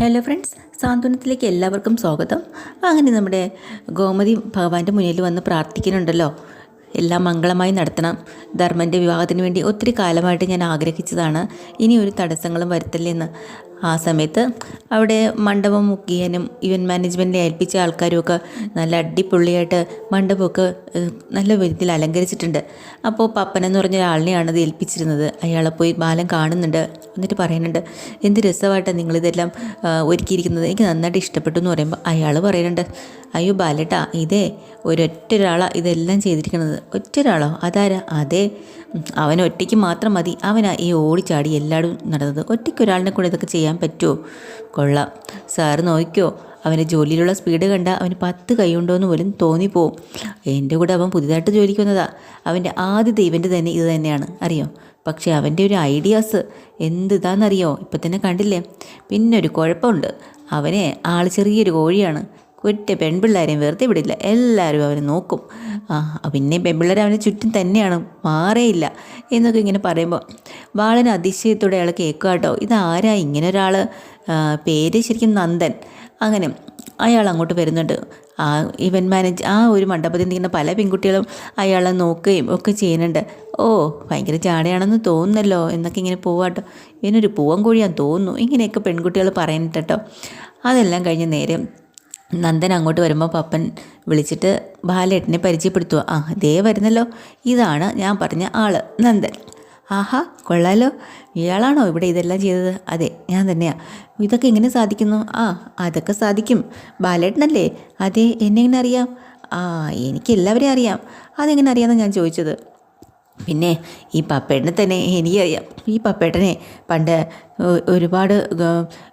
Hello friends സാന്ത്വനത്തിലേക്ക് എല്ലാവർക്കും സ്വാഗതം. അങ്ങനെ നമ്മുടെ ഗോമതി ഭഗവാന്റെ മുന്നിൽ വന്ന് പ്രാർത്ഥിക്കുന്നുണ്ടല്ലോ. എല്ലാം മംഗളമായി നടത്തണം. ധർമ്മന്റെ വിവാഹത്തിന് വേണ്ടി ഒത്തിരി കാലമായിട്ട് ഞാൻ ആഗ്രഹിച്ചതാണ്. ഇനി ഒരു തടസ്സങ്ങളും വരുത്തില്ലെന്ന്. ആ സമയത്ത് അവിടെ മണ്ഡപം മുക്കിയാനും ഇവൻ മാനേജ്മെന്റിനെ ഏൽപ്പിച്ച ആൾക്കാരുമൊക്കെ നല്ല അടിപൊളിയായിട്ട് മണ്ഡപമൊക്കെ നല്ല വിധത്തിൽ അലങ്കരിച്ചിട്ടുണ്ട്. അപ്പോൾ പപ്പൻ എന്ന് പറഞ്ഞ ഒരാളിനെയാണ് അത് ഏൽപ്പിച്ചിരുന്നത്. അയാളെ പോയി ബാലൻ കാണുന്നുണ്ട്. എന്നിട്ട് പറയുന്നുണ്ട് എന്ത് രസമായിട്ടാണ് നിങ്ങളിതെല്ലാം ഒരുക്കിയിരിക്കുന്നത്. എനിക്ക് നന്നായിട്ട് ഇഷ്ടപ്പെട്ടു എന്ന് പറയുമ്പോൾ അയാൾ പറയുന്നുണ്ട് അയ്യോ ബാലേട്ടാ ഇതേ ഒരൊറ്റ ഒരാളാണ് ഇതെല്ലാം ചെയ്തിരിക്കുന്നത് ഒറ്റ ഒരാളോ അതാരാ? അതെ അവൻ ഒറ്റയ്ക്ക് മാത്രം മതി. അവനാ ഈ ഓടിച്ചാടി എല്ലായിടും നടന്നത്. ഒറ്റയ്ക്ക് ഒരാളിനെ കൂടെ ഇതൊക്കെ ചെയ്യാൻ പറ്റുമോ കൊള്ളാം. സാറ് നോക്കിക്കോ അവന്റെ ജോലിയിലുള്ള സ്പീഡ് കണ്ട അവന് പത്ത് കൈയുണ്ടോയെന്ന് പോലും തോന്നിപ്പോവും. എന്റെ കൂടെ അവൻ പുതിയതായിട്ട് ജോലിക്ക് വന്നതാ. അവന്റെ ആദ്യത്തെ ഇവന്റ് തന്നെ ഇത് തന്നെയാണ്. അറിയോ? പക്ഷേ അവന്റെ ഒരു ഐഡിയാസ് എന്ത് ഇതാണെന്നറിയോ ഇപ്പം തന്നെ കണ്ടില്ലേ? പിന്നെ ഒരു കുഴപ്പമുണ്ട്. അവനെ ആൾ ചെറിയൊരു കോഴിയാണ്. ഒറ്റ പെൺപിള്ളേരെയും വെറുതെ വിടില്ല. എല്ലാവരും അവനെ നോക്കും. ആ പിന്നെ പെൺപിള്ളേർ അവന് ചുറ്റും തന്നെയാണ്. മാറേയില്ല. എന്നൊക്കെ ഇങ്ങനെ പറയുമ്പോൾ ബാലന് അതിശയത്തോടെ അയാൾ കേൾക്കുക കേട്ടോ. ഇതാരാ ഇങ്ങനെ ഒരാൾ പേര് ശരിക്കും നന്ദൻ. അങ്ങനെ അയാൾ അങ്ങോട്ട് വരുന്നുണ്ട്. ആ ഇവൻ മാനേജ് ആ ഒരു മണ്ഡപത്തിൽ നിൽക്കുന്ന പല പെൺകുട്ടികളും അയാളെ നോക്കുകയും ഒക്കെ ചെയ്യുന്നുണ്ട്. ഓ ഭയങ്കര ചാടയാണെന്ന് തോന്നുന്നല്ലോ എന്നൊക്കെ ഇങ്ങനെ പോവാട്ടോ ഇവനൊരു പൂവൻ കോഴിയാന്ന് തോന്നുന്നു. ഇങ്ങനെയൊക്കെ പെൺകുട്ടികൾ പറയുന്നുണ്ട് കേട്ടോ. അതെല്ലാം കഴിഞ്ഞ് നേരെ നന്ദൻ അങ്ങോട്ട് വരുമ്പോൾ പപ്പൻ വിളിച്ചിട്ട് ബാലേട്ടനെ പരിചയപ്പെടുത്തുക ആ ദേ വരുന്നല്ലോ. ഇതാണ് ഞാൻ പറഞ്ഞ ആൾ നന്ദൻ. ആഹാ കൊള്ളാലോ. ഇയാളാണോ ഇവിടെ ഇതെല്ലാം ചെയ്തത്? അതെ ഞാൻ തന്നെയാണ് ഇതൊക്കെ എങ്ങനെ സാധിക്കുന്നു? ആ അതൊക്കെ സാധിക്കും. ബാലേട്ടനല്ലേ? അതെ എന്നെ എങ്ങനെ അറിയാം? ആ എനിക്ക് എല്ലാവരെയും അറിയാം. അതെങ്ങനെ അറിയാമെന്ന് ഞാൻ ചോദിച്ചത്. പിന്നെ ഈ പപ്പേട്ടനെ തന്നെ എനിക്കറിയാം. ഈ പപ്പേട്ടനെ പണ്ട് ഒരുപാട്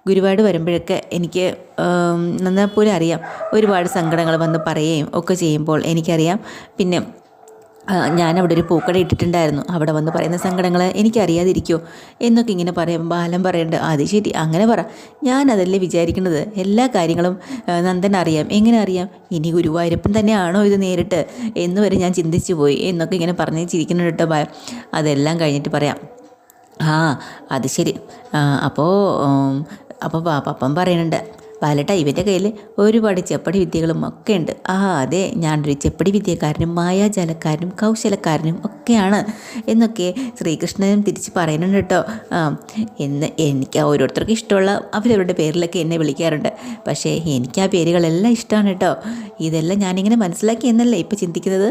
ഗുരുവായൂർ വരുമ്പോഴൊക്കെ എനിക്ക് നന്നാപ്പോലെ അറിയാം. ഒരുപാട് സങ്കടങ്ങൾ വന്ന് പറയുകയും ഒക്കെ ചെയ്യുമ്പോൾ എനിക്കറിയാം. പിന്നെ ഞാനവിടെ ഒരു പൂക്കട ഇട്ടിട്ടുണ്ടായിരുന്നു. അവിടെ വന്ന് പറയുന്ന സങ്കടങ്ങൾ എനിക്കറിയാതിരിക്കുമോ എന്നൊക്കെ ഇങ്ങനെ പറയും ബാലം പറയണ്ട് അത് ശരി അങ്ങനെ പറ. ഞാനതല്ലേ വിചാരിക്കുന്നത് എല്ലാ കാര്യങ്ങളും നന്ദൻ അറിയാം. എങ്ങനെ അറിയാം? ഇനി ഗുരുവായൂരപ്പൻ തന്നെയാണോ ഇത് നേരിട്ട്? എന്ന് വരെ ഞാൻ ചിന്തിച്ചു പോയി എന്നൊക്കെ ഇങ്ങനെ പറഞ്ഞ് ചിരിക്കുന്നുണ്ട് കേട്ടോ ബാലം അതെല്ലാം കഴിഞ്ഞിട്ട് പറയാം. ആ അത് ശരി. അപ്പോൾ അപ്പോൾ പാ- പറയുന്നുണ്ട് ബാലട്ട ഇവന്റെ കയ്യിൽ ഒരുപാട് ചെപ്പടി വിദ്യകളും ഒക്കെ ഉണ്ട്. ആ അതെ ഞാനൊരു ചെപ്പടി വിദ്യക്കാരനും മായാജാലക്കാരനും കൗശലക്കാരനും ഒക്കെയാണ് എന്നൊക്കെ ശ്രീകൃഷ്ണനും തിരിച്ച് പറയുന്നുണ്ട് കേട്ടോ. എന്ന് എനിക്ക് ഓരോരുത്തർക്കും ഇഷ്ടമുള്ള അവരവരുടെ പേരിലൊക്കെ എന്നെ വിളിക്കാറുണ്ട്. പക്ഷേ എനിക്ക് ആ പേരുകളെല്ലാം ഇഷ്ടമാണ് കേട്ടോ. ഇതെല്ലാം ഞാനിങ്ങനെ മനസ്സിലാക്കി എന്നല്ലേ ഇപ്പോൾ ചിന്തിക്കുന്നത്.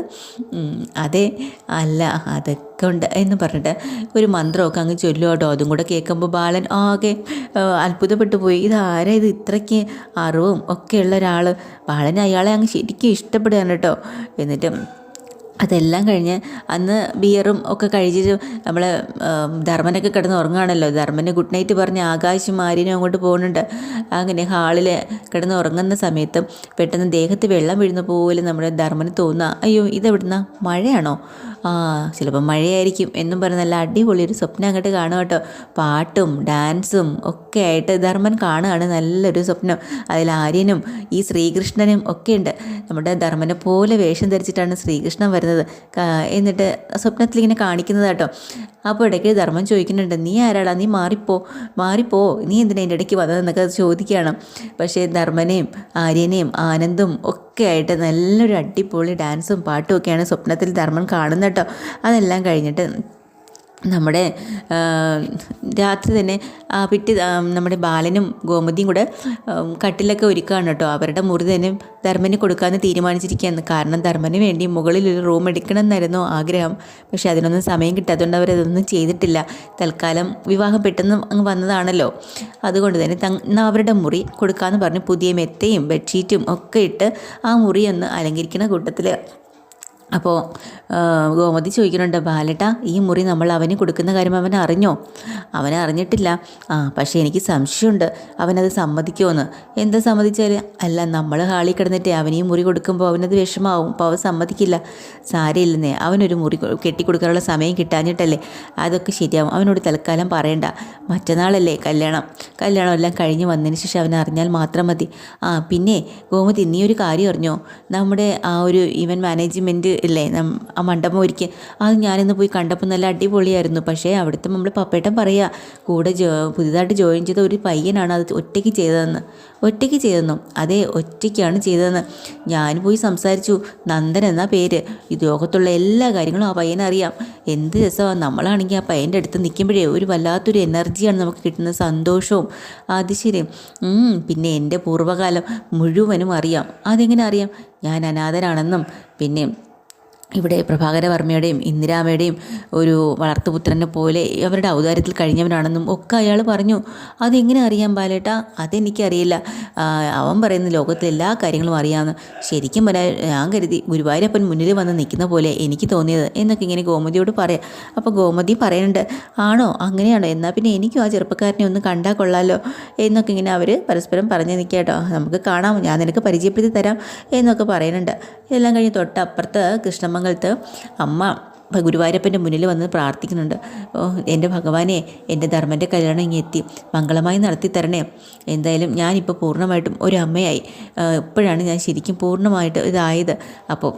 അതെ അല്ല അതൊക്കെ ഉണ്ട് എന്ന് പറഞ്ഞിട്ട് ഒരു മന്ത്രമൊക്കെ അങ്ങ് ചൊല്ലും കേട്ടോ. അതും കൂടെ കേൾക്കുമ്പോൾ ബാലൻ ആകെ അത്ഭുതപ്പെട്ടു പോയി. ഇതാരാ ഇത്? ഇത്രയ്ക്ക് അറിവും ഉള്ള ഒരാൾ ബാലൻ അയാളെ അങ്ങ് ശരിക്കും ഇഷ്ടപ്പെടുകയാണ് കേട്ടോ. എന്നിട്ട് അതെല്ലാം കഴിഞ്ഞ് അന്ന് ബിയറും ഒക്കെ കഴിച്ചിട്ട് നമ്മൾ ധർമ്മനൊക്കെ കിടന്ന് ഉറങ്ങുകയാണല്ലോ. ധർമ്മന് ഗുഡ് നൈറ്റ് പറഞ്ഞ് ആകാശും ആര്യനും അങ്ങോട്ട് പോകുന്നുണ്ട്. അങ്ങനെ ഹാളിൽ കിടന്ന് ഉറങ്ങുന്ന സമയത്ത് പെട്ടെന്ന് ദേഹത്ത് വെള്ളം വീഴുന്ന പോലെ നമ്മുടെ ധർമ്മന് തോന്നുക അയ്യോ ഇതെവിടുന്ന? മഴയാണോ? ആ ചിലപ്പോൾ മഴയായിരിക്കും എന്നും പറഞ്ഞ് നല്ല അടിപൊളി ഒരു സ്വപ്നം അങ്ങോട്ട് കാണുക കേട്ടോ. പാട്ടും ഡാൻസും ഒക്കെ ആയിട്ട് ധർമ്മൻ കാണുകയാണ്. നല്ലൊരു സ്വപ്നം. അതിൽ ആര്യനും ഈ ശ്രീകൃഷ്ണനും ഒക്കെ ഉണ്ട്. നമ്മുടെ ധർമ്മനെ പോലെ വേഷം ധരിച്ചിട്ടാണ് ശ്രീകൃഷ്ണൻ വരുന്നത്. കാ- എന്നിട്ട് സ്വപ്നത്തിൽ ഇങ്ങനെ കാണിക്കുന്നത് കേട്ടോ. അപ്പോൾ ഇടയ്ക്ക് ധർമ്മം ചോദിക്കുന്നുണ്ട് നീ ആരാടാ? നീ മാറിപ്പോ മാറിപ്പോ. നീ എന്തിനാ എന്റെ ഇടയ്ക്ക് വന്നതെന്നൊക്കെ ചോദിക്കുകയാണ്. പക്ഷേ ധർമ്മനെയും ആര്യനെയും ആനന്ദും ഒക്കെ ആയിട്ട് നല്ലൊരു അടിപൊളി ഡാൻസും പാട്ടും ഒക്കെയാണ് സ്വപ്നത്തിൽ ധർമ്മൻ കാണുന്നത് കേട്ടോ. അതെല്ലാം കഴിഞ്ഞിട്ട് നമ്മുടെ രാത്രി തന്നെ പിറ്റേ നമ്മുടെ ബാലനും ഗോമതിയും കൂടെ കട്ടിലൊക്കെ ഒരുക്കുകയാണ് കേട്ടോ. അവരുടെ മുറി തന്നെ ധർമ്മന് കൊടുക്കാമെന്ന് തീരുമാനിച്ചിരിക്കുകയാണ്. കാരണം ധർമ്മന് വേണ്ടി മുകളിൽ ഒരു റൂം എടുക്കണം എന്നായിരുന്നു ആഗ്രഹം. പക്ഷേ അതിനൊന്നും സമയം കിട്ടാത്തതുകൊണ്ട് അവരതൊന്നും ചെയ്തിട്ടില്ല. തൽക്കാലം വിവാഹം പെട്ടെന്ന് അങ്ങ് വന്നതാണല്ലോ. അതുകൊണ്ട് തന്നെ തന്നെ അവരുടെ മുറി കൊടുക്കാമെന്ന് പറഞ്ഞ് പുതിയ മെത്തയും ബെഡ്ഷീറ്റും ഒക്കെ ഇട്ട് ആ മുറി ഒന്ന് അലങ്കരിക്കുന്ന കൂട്ടത്തിൽ അപ്പോൾ ഗോമതി ചോദിക്കുന്നുണ്ട് ബാലട്ട ഈ മുറി നമ്മൾ അവന് കൊടുക്കുന്ന കാര്യം അവൻ അറിഞ്ഞോ? അവൻ അറിഞ്ഞിട്ടില്ല. ആ പക്ഷേ എനിക്ക് സംശയമുണ്ട്. അവനത് സമ്മതിക്കുമെന്ന് എന്താ സമ്മതിച്ചാൽ അല്ല നമ്മൾ ഹാളിൽ കിടന്നിട്ട് അവന് ഈ മുറി കൊടുക്കുമ്പോൾ അവനത് വിഷമാവും. അപ്പോൾ അവൻ സമ്മതിക്കില്ല. സാരയില്ലെന്നേ അവനൊരു മുറി കെട്ടിക്കൊടുക്കാനുള്ള സമയം കിട്ടാഞ്ഞിട്ടല്ലേ? അതൊക്കെ ശരിയാവും. അവനോട് തൽക്കാലം പറയണ്ട. മറ്റന്നാളല്ലേ കല്യാണം? കല്യാണം എല്ലാം കഴിഞ്ഞ് വന്നതിന് ശേഷം അവൻ അറിഞ്ഞാൽ മാത്രം മതി. ആ പിന്നെ ഗോമതി നീ ഒരു കാര്യം അറിഞ്ഞോ? നമ്മുടെ ആ ഒരു ഇവൻ മാനേജ്മെന്റ് ഇല്ലേ? ആ മണ്ഡപം ഒരുക്കി അത് ഞാനിന്ന് പോയി കണ്ടപ്പോൾ നല്ല അടിപൊളിയായിരുന്നു. പക്ഷേ അവിടുത്തെ നമ്മൾ പപ്പേട്ടൻ പറയുക കൂടെ ജോ പുതിയതായിട്ട് ജോയിൻ ചെയ്ത ഒരു പയ്യനാണ് അത് ഒറ്റയ്ക്ക് ചെയ്തതെന്ന്. ഒറ്റയ്ക്ക് ചെയ്തെന്നു? അതെ ഒറ്റയ്ക്കാണ് ചെയ്തതെന്ന്. ഞാൻ പോയി സംസാരിച്ചു. നന്ദൻ എന്ന പേര്. ഈ ലോകത്തുള്ള എല്ലാ കാര്യങ്ങളും ആ പയ്യനെ അറിയാം. എന്ത് രസമാണ് നമ്മളാണെങ്കിൽ ആ പയ്യന്റെ അടുത്ത് നിൽക്കുമ്പോഴേ ഒരു വല്ലാത്തൊരു എനർജിയാണ് നമുക്ക് കിട്ടുന്ന സന്തോഷവും. അത് ശരി. പിന്നെ എന്റെ പൂർവകാലം മുഴുവനും അറിയാം. അതെങ്ങനെ അറിയാം? ഞാൻ അനാഥനാണെന്നും പിന്നെ ഇവിടെ പ്രഭാകരവർമ്മയുടെയും ഇന്ദിരാമയുടെയും ഒരു വളർത്തുപുത്രനെ പോലെ അവരുടെ ഔദാര്യത്തിൽ കഴിഞ്ഞവനാണെന്നും ഒക്കെ അയാൾ പറഞ്ഞു. അതെങ്ങനെ അറിയാം ബാലേട്ട? അതെനിക്കറിയില്ല. അവൻ പറയുന്ന ലോകത്തിലെ എല്ലാ കാര്യങ്ങളും അറിയാമെന്ന് ശരിക്കും പറയാൻ ഞാൻ കരുതി ഗുരുവായൂരപ്പൻ മുന്നിൽ വന്ന് നിൽക്കുന്ന പോലെ എനിക്ക് തോന്നിയത് എന്നൊക്കെ ഇങ്ങനെ ഗോമതിയോട് പറയാം. അപ്പോൾ ഗോമതി പറയുന്നുണ്ട് ആണോ? അങ്ങനെയാണോ? എന്നാൽ പിന്നെ എനിക്കും ആ ചെറുപ്പക്കാരനെ ഒന്ന് കണ്ടാൽ കൊള്ളാലോ എന്നൊക്കെ ഇങ്ങനെ അവർ പരസ്പരം പറഞ്ഞു നിൽക്കാട്ടോ നമുക്ക് കാണാം ഞാൻ നിനക്ക് പരിചയപ്പെടുത്തി തരാം എന്നൊക്കെ പറയുന്നുണ്ട്. എല്ലാം കഴിഞ്ഞ് തൊട്ടപ്പുറത്ത് കൃഷ്ണമംഗലത്ത് അമ്മ ഗുരുവായൂരപ്പന്റെ മുന്നിൽ വന്ന് പ്രാർത്ഥിക്കുന്നുണ്ട്. എന്റെ ഭഗവാനെ എന്റെ ധർമ്മന്റെ കല്യാണം ഇങ്ങനെ എത്തി. മംഗളമായി നടത്തി തരണേ. എന്തായാലും ഞാനിപ്പോൾ പൂർണമായിട്ടും ഒരു അമ്മയായി. ഇപ്പോഴാണ് ഞാൻ ശരിക്കും പൂർണമായിട്ട് ഇതായത്. അപ്പോൾ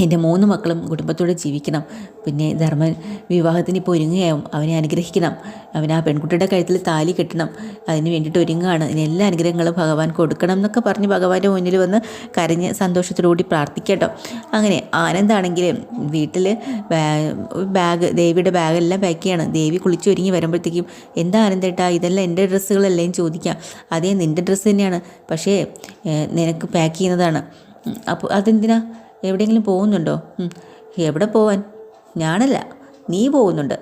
എന്റെ മൂന്ന് മക്കളും കുടുംബത്തോടെ ജീവിക്കണം. പിന്നെ ധർമ്മൻ വിവാഹത്തിന് ഇപ്പോൾ ഒരുങ്ങുകയാവും. അവനെ അനുഗ്രഹിക്കണം. അവൻ ആ പെൺകുട്ടിയുടെ കഴുത്തിൽ താലി കെട്ടണം. അതിന് വേണ്ടിയിട്ട് ഒരുങ്ങുകയാണ്. എല്ലാ അനുഗ്രഹങ്ങളും ഭഗവാൻ കൊടുക്കണം എന്നൊക്കെ പറഞ്ഞ് ഭഗവാന്റെ മുന്നിൽ വന്ന് കരഞ്ഞ് സന്തോഷത്തോടുകൂടി പ്രാർത്ഥിക്കട്ടോ. അങ്ങനെ ആനന്ദാണെങ്കിൽ വീട്ടിൽ ബാഗ് ദേവിയുടെ ബാഗെല്ലാം പാക്ക് ചെയ്യാണ്. ദേവി കുളിച്ചൊരുങ്ങി വരുമ്പോഴത്തേക്കും എന്താ ആനന്ദേട്ടാ ഇതെല്ലാം എന്റെ ഡ്രസ്സുകളല്ലേ ചോദിക്കാം. അതേ നിന്റെ ഡ്രസ്സ് തന്നെയാണ്. പക്ഷേ നിനക്ക് പാക്ക് ചെയ്യുന്നതാണ്. അപ്പോൾ അതെന്തിനാ? എവിടെയെങ്കിലും പോകുന്നുണ്ടോ? എവിടെ പോവാൻ? ഞാനല്ല. നീ പോകുന്നുണ്ട്.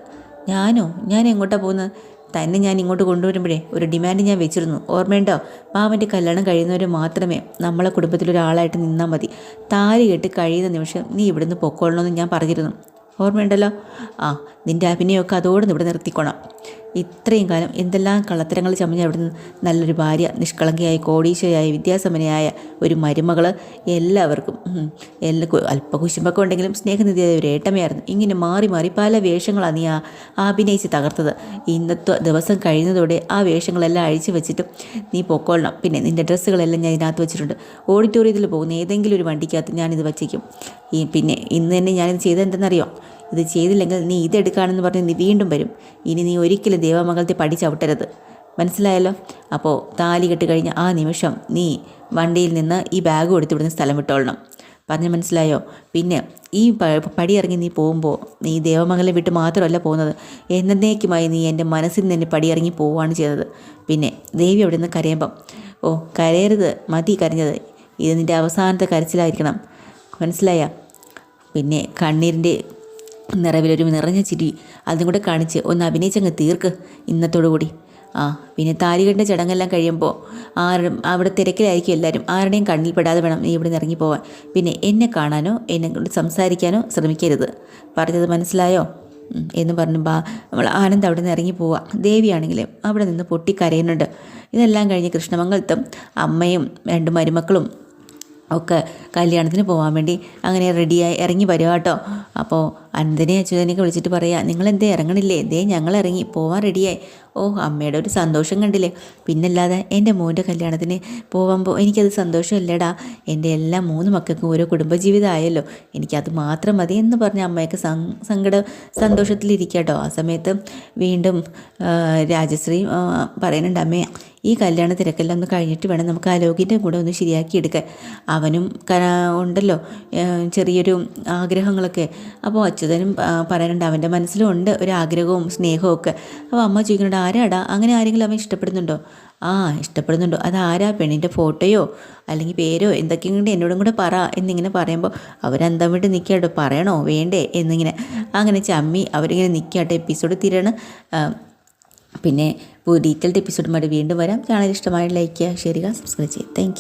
ഞാനോ? ഞാൻ എങ്ങോട്ടാണ് പോകുന്നത്? തന്നെ ഞാൻ ഇങ്ങോട്ട് കൊണ്ടുവരുമ്പോഴേ ഒരു ഡിമാൻഡ് ഞാൻ വെച്ചിരുന്നു. ഓർമ്മയുണ്ടോ? മാമന്റെ കല്യാണം കഴിയുന്നവർ മാത്രമേ നമ്മളെ കുടുംബത്തിലൊരാളായിട്ട് നിന്നാൽ മതി. താലി കെട്ടി കഴിയുന്ന നിമിഷം നീ ഇവിടുന്ന് പൊക്കോളണമെന്ന് ഞാൻ പറഞ്ഞിരുന്നു. ഓർമ്മയുണ്ടല്ലോ? ആ നിന്റെ അഭിനയമൊക്കെ അതോടെ ഇവിടെ നിർത്തിക്കോണം. ഇത്രയും കാലം എന്തെല്ലാം കള്ളത്തരങ്ങൾ ചമഞ്ഞ അവിടുന്ന് നല്ലൊരു ഭാര്യ നിഷ്കളങ്കയായ കോടീശ്വരയായ വിദ്യാസമനയായ ഒരു മരുമകൾ എല്ലാവർക്കും എല്ലാ അല്പകുശുമ്പൊക്കെ അല്പ കുശുമ്പൊക്കെ ഉണ്ടെങ്കിലും സ്നേഹനിധിയായ ഒരു ഏട്ടമയായിരുന്നു ഇങ്ങനെ മാറി മാറി പല വേഷങ്ങളാണ് നീ ആ അഭിനയിച്ച് തകർത്തത്. ഇന്നത്തെ ദിവസം കഴിഞ്ഞതോടെ ആ വേഷങ്ങളെല്ലാം അഴിച്ചു വെച്ചിട്ടും നീ പൊക്കോളണം. പിന്നെ നിന്റെ ഡ്രസ്സുകളെല്ലാം ഞാൻ ഇതിനകത്ത് വെച്ചിട്ടുണ്ട്. ഓഡിറ്റോറിയത്തിൽ പോകുന്ന ഏതെങ്കിലും ഒരു വണ്ടിക്കകത്ത് ഞാനിത് വച്ചേക്കും ഈ പിന്നെ ഇന്ന് തന്നെ ഞാനിത് ചെയ്തത് എന്തെന്നറിയോ ഇത് ചെയ്തില്ലെങ്കിൽ നീ ഇതെടുക്കുകയാണെന്ന് പറഞ്ഞ് നീ വീണ്ടും വരും. ഇനി നീ ഒരിക്കലും ദേവമംഗലത്തെ പടി ചവിട്ടരുത് മനസ്സിലായല്ലോ? അപ്പോൾ താലി കെട്ട് കഴിഞ്ഞ ആ നിമിഷം നീ വണ്ടിയിൽ നിന്ന് ഈ ബാഗ് എടുത്ത് സ്ഥലം വിട്ടോളണം. പറഞ്ഞ് മനസ്സിലായോ? പിന്നെ ഈ പടി ഇറങ്ങി നീ പോകുമ്പോൾ നീ ദേവമംഗലം വിട്ട് മാത്രമല്ല പോകുന്നത്. എന്നേക്കുമായി നീ എന്റെ മനസ്സിൽ നിന്ന് എന്റെ പടി ഇറങ്ങി പോവുകയാണ് ചെയ്തത്. പിന്നെ ദേവി അവിടെ നിന്ന് കരയുമ്പം ഓ കരയരുത്. മതി കരഞ്ഞത്. ഇത് നിന്റെ അവസാനത്തെ കരച്ചിലായിരിക്കണം. മനസ്സിലായ? പിന്നെ കണ്ണീരിന്റെ നിറവിലൊരു നിറഞ്ഞ ചിരി അതും കൂടെ കാണിച്ച് ഒന്ന് അഭിനയിച്ചങ്ങ് തീർക്ക് ഇന്നത്തോടു കൂടി. ആ പിന്നെ താലികെട്ടിന്റെ ചടങ്ങെല്ലാം കഴിയുമ്പോൾ ആരും അവിടെ തിരക്കിലായിരിക്കും എല്ലാവരും. ആരുടെയും കണ്ണിൽ പെടാതെ വേണം നീ ഇവിടെ ഇറങ്ങി പോവാൻ. പിന്നെ എന്നെ കാണാനോ എന്നെ കൊണ്ട് സംസാരിക്കാനോ ശ്രമിക്കരുത്. പറഞ്ഞത് മനസ്സിലായോ? എന്ന് പറഞ്ഞു ബാ നമ്മൾ ആനന്ദ് അവിടെ നിന്ന് ഇറങ്ങി പോവുക ദേവിയാണെങ്കിലും അവിടെ നിന്ന് പൊട്ടിക്കരയുന്നുണ്ട്. ഇതെല്ലാം കഴിഞ്ഞ് കൃഷ്ണമംഗലത്തും അമ്മയും രണ്ട് മരുമക്കളും ഒക്കെ കല്യാണത്തിന് പോകാൻ വേണ്ടി അങ്ങനെ റെഡിയായി ഇറങ്ങി വരുക കേട്ടോ. അപ്പോൾ അനന്തനെ അച്യുതനെയൊക്കെ വിളിച്ചിട്ട് പറയാം നിങ്ങൾ എന്തേ ഇറങ്ങണില്ലേ? ദേ ഞങ്ങൾ ഇറങ്ങി പോവാൻ റെഡിയായി ഓ അമ്മയുടെ ഒരു സന്തോഷം കണ്ടില്ലേ? പിന്നല്ലാതെ എന്റെ മോന്റെ കല്യാണത്തിന് പോകുമ്പോൾ എനിക്കത് സന്തോഷമല്ലേടാ. എന്റെ എല്ലാ മൂന്ന് മക്കൾക്കും ഓരോ കുടുംബജീവിതം ആയല്ലോ എനിക്കത് മാത്രം മതി എന്ന് പറഞ്ഞ അമ്മയൊക്കെ സങ്കട സന്തോഷത്തിലിരിക്കട്ടോ ആ സമയത്ത് വീണ്ടും രാജശ്രീ പറയുന്നുണ്ട് അമ്മേ ഈ കല്യാണ തിരക്കെല്ലാം ഒന്ന് കഴിഞ്ഞിട്ട് വേണം നമുക്ക് ആലോകിന്റെ കൂടെ ഒന്ന് ശരിയാക്കി എടുക്കാൻ അവനും ഉണ്ടല്ലോ ചെറിയൊരു ആഗ്രഹങ്ങളൊക്കെ. അപ്പോൾ അച്യുതനും പറയുന്നുണ്ട് അവന്റെ മനസ്സിലും ഉണ്ട് ഒരു ആഗ്രഹവും സ്നേഹവും ഒക്കെ. അപ്പോൾ അമ്മ ചോദിക്കുന്നുണ്ട് ആരാടാ? അങ്ങനെ ആരെങ്കിലും അവൻ ഇഷ്ടപ്പെടുന്നുണ്ടോ? ആ ഇഷ്ടപ്പെടുന്നുണ്ടോ. അത് ആരാ? പെണ്ണിന്റെ ഫോട്ടോയോ? അല്ലെങ്കിൽ പേരോ? എന്തൊക്കെയും കൊണ്ട് എന്നോടും കൂടെ പറ. എന്നിങ്ങനെ പറയുമ്പോൾ അവരന്തം വിട്ട് നിൽക്കാട്ടോ പറയണോ? വേണ്ടേ? എന്നിങ്ങനെ. അങ്ങനെ ചമ്മി അവരിങ്ങനെ നിൽക്കാട്ടോ എപ്പിസോഡ് തീരാണ്. പിന്നെ ഡീറ്റെയിൽഡ് എപ്പിസോഡുമായിട്ട് വീണ്ടും വരാം. ചാനൽ ഇഷ്ടമായി ലൈക്ക് ചെയ്യുക ഷെയർ ചെയ്യുക സബ്സ്ക്രൈബ് ചെയ്യുക. താങ്ക്